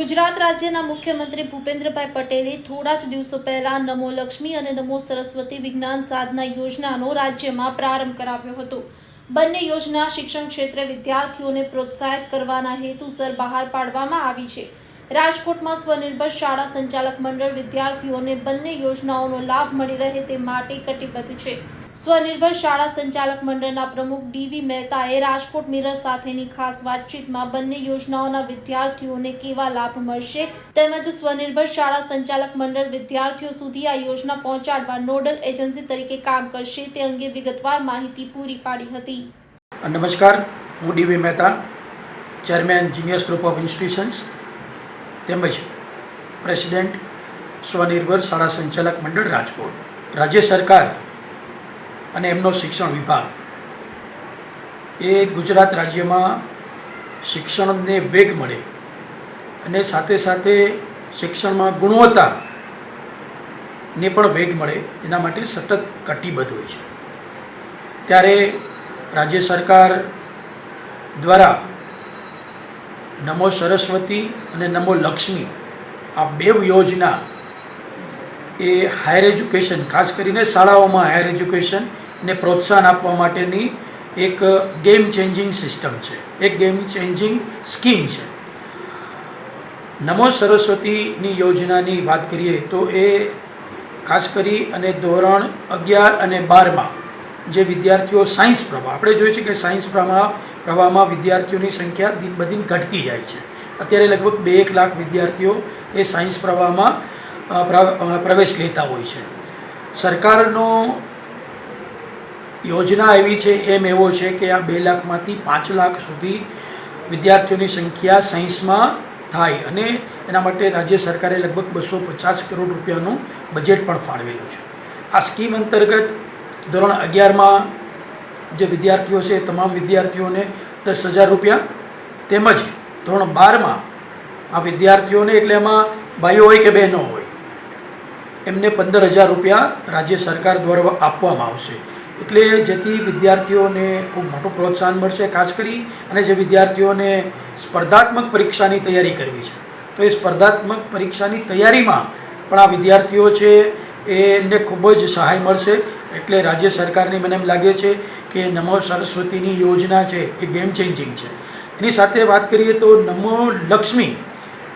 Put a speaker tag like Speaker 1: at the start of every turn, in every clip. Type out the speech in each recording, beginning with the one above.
Speaker 1: ગુજરાત રાજ્યના મુખ્યમંત્રી ભૂપેન્દ્રભાઈ પટેલે થોડા જ દિવસો પહેલા નમો લક્ષ્મી અને નમો સરસ્વતી વિજ્ઞાન સાધના યોજનાનો રાજ્યમાં પ્રારંભ કરાવ્યો હતો. બંને યોજના શિક્ષણ ક્ષેત્રે વિદ્યાર્થીઓને પ્રોત્સાહિત કરવાના હેતુસર બહાર પાડવામાં આવી છે. રાજકોટમાં સ્વનિર્ભર શાળા સંચાલક મંડળ વિદ્યાર્થીઓને બંને યોજનાઓનો લાભ મળી રહે તે માટે કટિબદ્ધ છે. સ્વનિર્ભર શાળા સંચાલક મંડળના પ્રમુખ ડીવી મહેતાએ રાજકોટ મિરર સાથેની ખાસ વાતચીતમાં બંને યોજનાઓના વિદ્યાર્થીઓને કેવા લાભ મળશે તેમજ સ્વનિર્ભર શાળા સંચાલક મંડળ વિદ્યાર્થીઓ સુધી આ યોજના પહોંચાડવા નોડલ એજન્સી તરીકે કામ કરશે તે અંગે વિગતવાર માહિતી પૂરી પાડી હતી.
Speaker 2: નમસ્કાર. હું D V Mehta, chairman Genius Group of Institutions તેમજ પ્રેસિડેન્ટ સ્વનિર્ભર શાળા સંચાલક મંડળ રાજકોટ. રાજ્ય સરકાર અને એમનો શિક્ષણ વિભાગ. એ ગુજરાત રાજ્યમાં શિક્ષણને વેગ મળે અને સાથે સાથે શિક્ષણમાં ગુણવત્તાને પણ વેગ મળે, એના માટે સતત કટિબદ્ધ હોય છે. ત્યારે રાજ્ય સરકાર દ્વારા નમો સરસ્વતી અને નમો લક્ષ્મી આ બે યોજના એ હાયર એજ્યુકેશન, ખાસ કરીને શાળાઓમાં હાયર એજ્યુકેશનને પ્રોત્સાહન આપવા માટેની એક ગેમ ચેન્જિંગ સિસ્ટમ છે. એક ગેમ ચેન્જિંગ સ્કીમ છે. નમો સરસ્વતીની યોજનાની વાત કરીએ તો એ ખાસ કરી અને ધોરણ અગિયાર અને બારમાં જે વિદ્યાર્થીઓ સાયન્સ પ્રવાહ, આપણે જોઈએ છીએ કે સાયન્સ પ્રવાહ પ્રવાહમાં વિદ્યાર્થીઓની સંખ્યા દિન બદિન ઘટતી જાય છે. અત્યારે લગભગ બે એક લાખ વિદ્યાર્થીઓ એ સાયન્સ પ્રવાહમાં પ્રવેશ લેતા હોય છે. સરકારનો યોજના એવી છે, એમ એવો છે કે આ બે લાખમાંથી પાંચ લાખ સુધી વિદ્યાર્થીઓની સંખ્યા સાયન્સમાં થાય અને એના માટે રાજ્ય સરકારે લગભગ બસો પચાસ કરોડ રૂપિયાનું બજેટ પણ ફાળવેલું છે. આ સ્કીમ અંતર્ગત ધોરણ અગિયારમાં જે વિદ્યાર્થીઓ છે તમામ વિદ્યાર્થીઓને દસ હજાર રૂપિયા તેમજ ધોરણ બારમાં આ વિદ્યાર્થીઓને એટલે એમાં ભાઈઓ હોય કે બહેનો હોય, એમને પંદર હજાર રૂપિયા રાજ્ય સરકાર દ્વારા આપવામાં આવશે. એટલે જેથી વિદ્યાર્થીઓને ખૂબ મોટું પ્રોત્સાહન મળશે ખાસ કરી અને જે વિદ્યાર્થીઓને સ્પર્ધાત્મક પરીક્ષાની તૈયારી કરવી છે. તો એ સ્પર્ધાત્મક પરીક્ષાની તૈયારીમાં પણ આ વિદ્યાર્થીઓ છે એને ખૂબ જ સહાય મળશે. એટલે રાજ્ય સરકારની મને એમ લાગે છે કે નમો સરસ્વતીની યોજના છે એ ગેમ ચેન્જિંગ છે. એની સાથે વાત કરીએ તો નમો લક્ષ્મી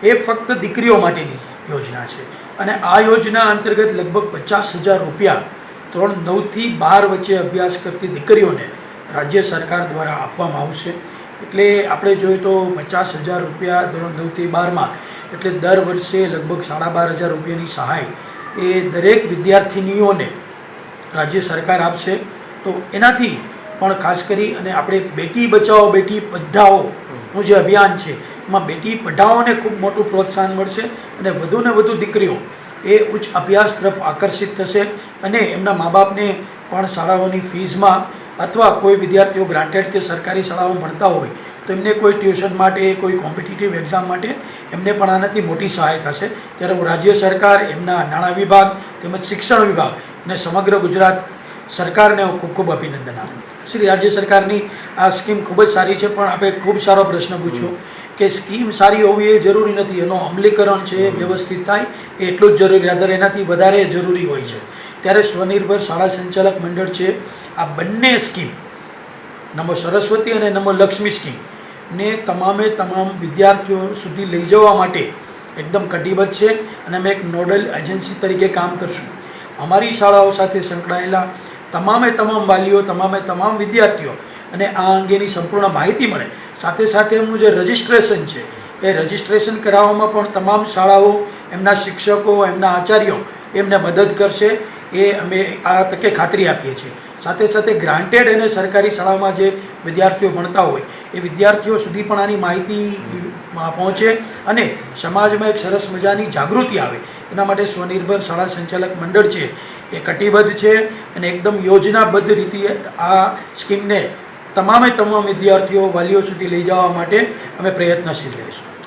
Speaker 2: એ ફક્ત દીકરીઓ માટેની યોજના છે. અને આ યોજના અંતર્ગત લગભગ પચાસ હજાર રૂપિયા ધોરણ નવથી બાર વચ્ચે અભ્યાસ કરતી દીકરીઓને રાજ્ય સરકાર દ્વારા આપવામાં આવશે. એટલે આપણે જોઈએ તો પચાસ હજાર રૂપિયા ધોરણ નવથી બારમાં, એટલે દર વર્ષે લગભગ સાડા બાર હજાર રૂપિયાની સહાય એ દરેક વિદ્યાર્થિનીઓને રાજ્ય સરકાર આપશે. તો એનાથી પણ ખાસ કરી અને આપણે બેટી બચાવો, બેટી પઢાઓનું જે અભિયાન છે, એમાં બેટી પઢાઓને ખૂબ મોટું પ્રોત્સાહન મળશે અને વધુને વધુ દીકરીઓ એ ઉચ્ચ અભ્યાસ તરફ આકર્ષિત થશે અને એમના મા બાપને પણ શાળાઓની ફીઝમાં અથવા કોઈ વિદ્યાર્થીઓ ગ્રાન્ટેડ કે સરકારી શાળાઓમાં ભણતા હોય, તો એમને કોઈ ટ્યુશન માટે, કોઈ કોમ્પિટિટિવ એક્ઝામ માટે એમને પણ આનાથી મોટી સહાય થશે. ત્યારે રાજ્ય સરકાર, એમના નાણાં વિભાગ તેમજ શિક્ષણ વિભાગ અને સમગ્ર ગુજરાત સરકારને હું ખૂબ ખૂબ અભિનંદન આપું શ્રી રાજ્ય સરકારની આ સ્કીમ ખૂબ જ સારી છે, પણ આપણે ખૂબ સારો પ્રશ્ન પૂછ્યો કે સ્કીમ સારી હોવી એ જરૂરી નથી. એનો અમલીકરણ છે, વ્યવસ્થિત થાય એટલું જ જરૂરી રાધર એનાથી વધારે જરૂરી હોય છે. ત્યારે સ્વનિર્ભર શાળા સંચાલક મંડળ છે, આ બંને સ્કીમ, નમો સરસ્વતી અને નમો લક્ષ્મી સ્કીમ, ને તમામે તમામ વિદ્યાર્થીઓ સુધી લઈ જવા માટે એકદમ કટિબદ્ધ છે. અને અમે એક નોડલ એજન્સી તરીકે કામ કરશું. અમારી શાળાઓ સાથે સંકળાયેલા તમામે તમામ વાલીઓ, તમામે તમામ વિદ્યાર્થીઓ અને આ અંગેની સંપૂર્ણ માહિતી મળે. સાથે સાથે એમનું જે રજિસ્ટ્રેશન છે, એ રજિસ્ટ્રેશન કરાવવામાં પણ તમામ શાળાઓ, એમના શિક્ષકો, એમના આચાર્યો એમને મદદ કરશે. એ અમે આ તકે ખાતરી આપીએ છીએ. સાથે સાથે ગ્રાન્ટેડ અને સરકારી શાળામાં જે વિદ્યાર્થીઓ ભણતા હોય, એ વિદ્યાર્થીઓ સુધી પણ આની માહિતી પહોંચે અને સમાજમાં એક સરસ મજાની જાગૃતિ આવે. એના માટે સ્વનિર્ભર શાળા સંચાલક મંડળ છે એ કટિબદ્ધ છે અને એકદમ યોજનાબદ્ધ રીતે આ સ્કીમને તમામે તમામ વિદ્યાર્થીઓ વાલીઓ સુધી લઈ જવા માટે અમે પ્રયત્નશીલ રહીશું.